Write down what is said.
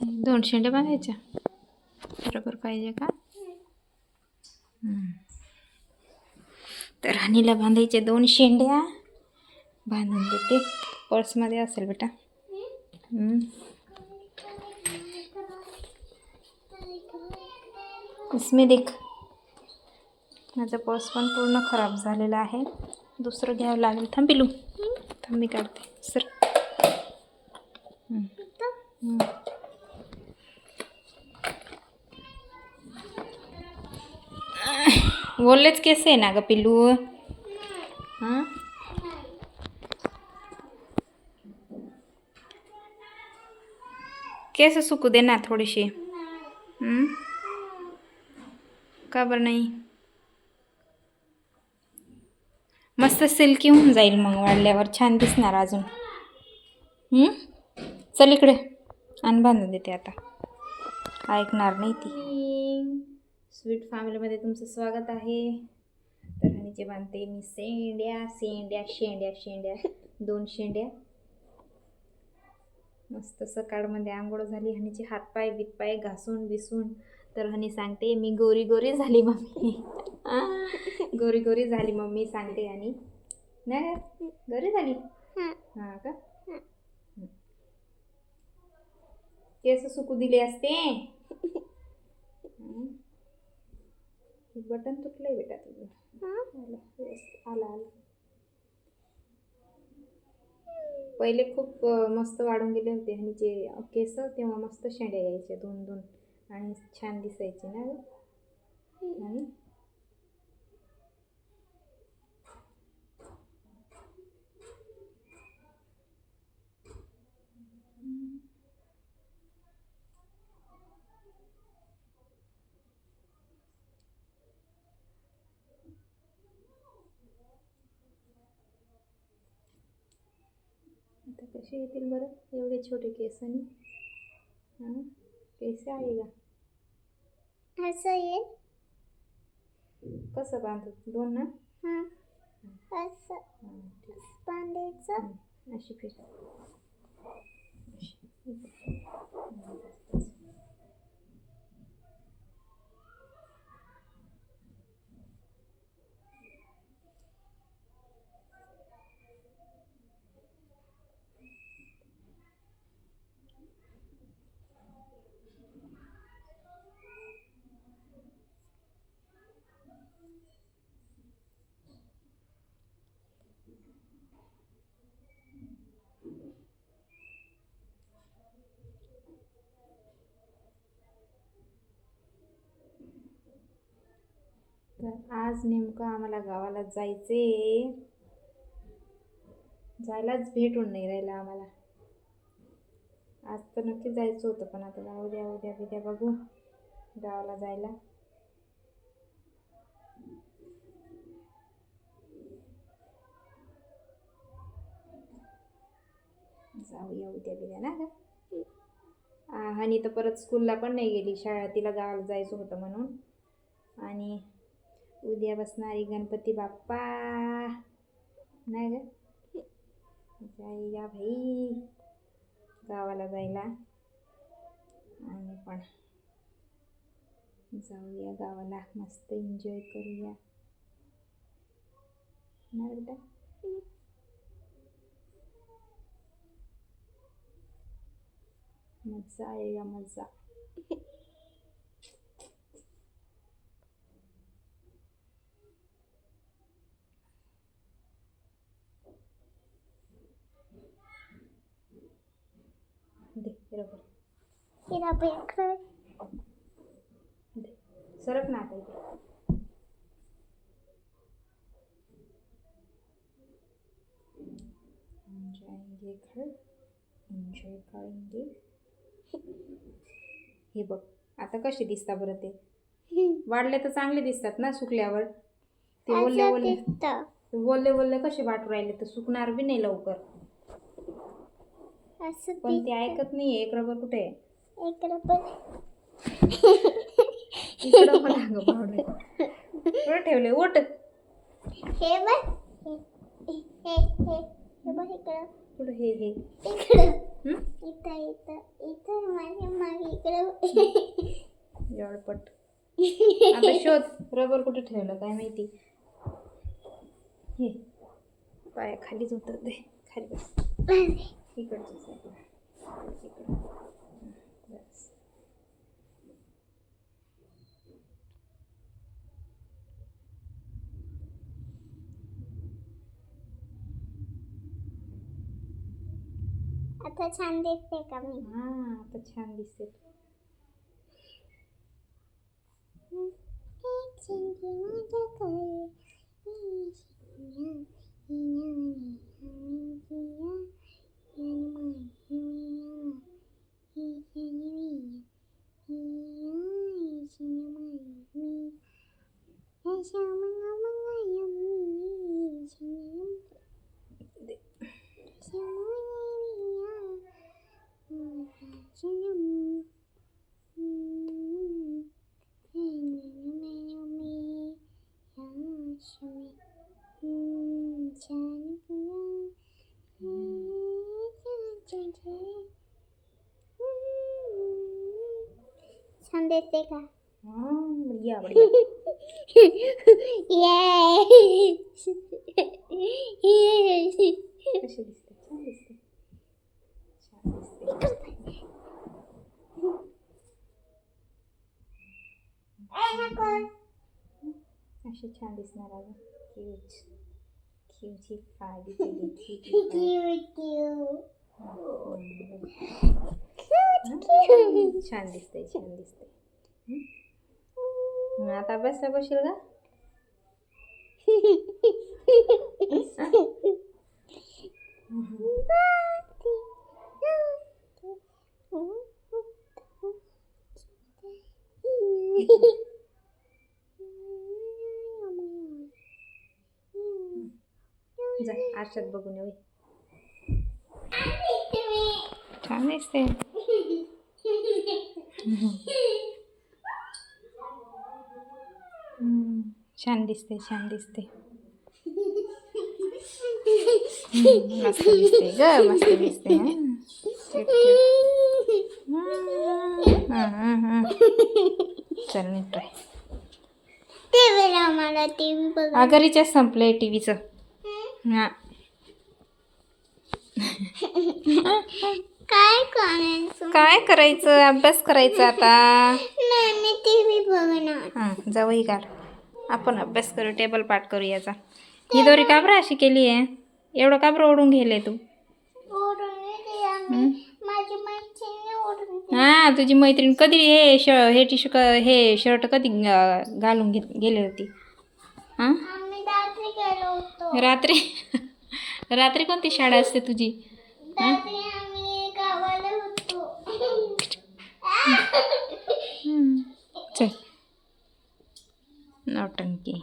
दोन शेंड्या बांधायच्या बरोबर पाहिजे का? तर राणीला बांधायचे दोन शेंड्या बांधून देते. पर्समध्ये असेल बेटा. हम्म. इसमें देख. माझा पर्स पण पूर्ण खराब झालेला आहे. दुसरं घ्यावं लागेल. थांबिलू थांबी काढते. सर. बोललेच केस आहे ना ग पिल्लू? हां? केस सुकू दे ना थोडीशी. का बरं नाही? मस्त सिल्की होऊन जाईल मग वाढल्यावर. छान दिसणार अजून. चल इकडे. आणि बांधून देते आता. ऐकणार नाही ती. स्वीट फॅमिलीमध्ये तुमचं स्वागत आहे. तर हनीचे बांधते मी शेंड्या शेंड्या शेंड्या शेंड्या दोन शेंड्या. मस्त सकाळमध्ये आंघोळ झाली हनीचे हातपाय बितपाय घासून बिसून. तर हनी सांगते मी गोरी गोरी झाली मम्मी. गोरी गोरी झाली मम्मी सांगते आणि नाही गोरी झाली? हां का? केस सुकू दिले असते. हं. बटन तुटलंय बेटा तुझं आलं. आलं पहिले खूप मस्त वाढून गेले होते आणि जे केस तेव्हा मस्त शेंड्या यायच्या दोन दोन आणि छान दिसायचे ना ग? आणि आता कसे येतील बरं? एवढे छोटे केसांनी हां? कैसे आहे का? असं येईल कसं बांधू? दोन ना? हां. असं. बांधायचं. अशी फिर तर आज नेमकं आम्हाला गावाला जायचे जायलाच भेटून नाही राहिलं आम्हाला. आज तर नक्की जायचं होतं पण आता जाऊ द्या उद्या उद्या बघू गावाला जायला. जाऊया उद्या बिद्या ना का आणि तर परत स्कूलला पण नाही गेली शाळा तिला गावाला जायचं होतं म्हणून. आणि उद्या बसणारी गणपती बाप्पा. नाही जाई या भाई गावाला जायला. आणि पण जाऊया गावाला. मस्त एन्जॉय करूया. ना बेटा? मजा आएगा मजा दे बरोबर हिला भेटलं दे. सरक ना आता इथे. जाएंगे घर एन्जॉय करेंगे हे बघ आता कसे दिसता बरं ते? वाढले तर चांगले दिसतात ना सुकल्यावर. ते ओले ओले ओले ओले कसे वाटू राहिले तर सुकणार बी नाही लवकर. असं पण ते. ऐकत नाहीये. एक रबर कुठे आहे? इकडं पण इकडं पण अगं पावडे कुठं ठेवले ओट हे बघ. हे हे हे बघ इकडं. कुठं हे हे? इकडं. हं? इथं इथं इथं माझ्या मागे जळपट आता शोध. रबर कुठे ठेवलं? काय माहिती? हे. पाया खालीच होतं ते खाली बस. इकडच्या साईडला इकडं हं, बस आता छान दिसते का मी हा आता छान दिसते तू. एक चिंधी माझ्या कडे, मी दिसते का? बढिया. बढिया कशी दिसते? छान दिसते. छान दिसते. अशी छान दिसणार अगं क्यूच क्यूची फाडी छान दिसते छान दिसते. हं? आता अभ्यासला बसशील का? जा आरशात बघून ये छान दिसते छान दिसते छान दिसते हम्म, मस्त दिसते ग मस्त दिसते हं. चल नीट अगं रिचार्ज संपलंय टी व्हीचं हां. काय करायचं? काय करायचं? अभ्यास करायचा आता. नाही टीव्ही बघणार. हां जाऊही काढ आपण अभ्यास करू टेबल पाठ करू याचा. ही दोरी का बरं अशी केली आहे. एवढं का बरं ओढून गेले तू. हां तुझी मैत्रीण कधी हे श हे टी क हे शर्ट कधी घालून घे गेली होती? हां? रात्री रात्री? कोणती शाळा असते तुझी रात्री आम्ही गावाला होतो हम्म. चल नौटंकी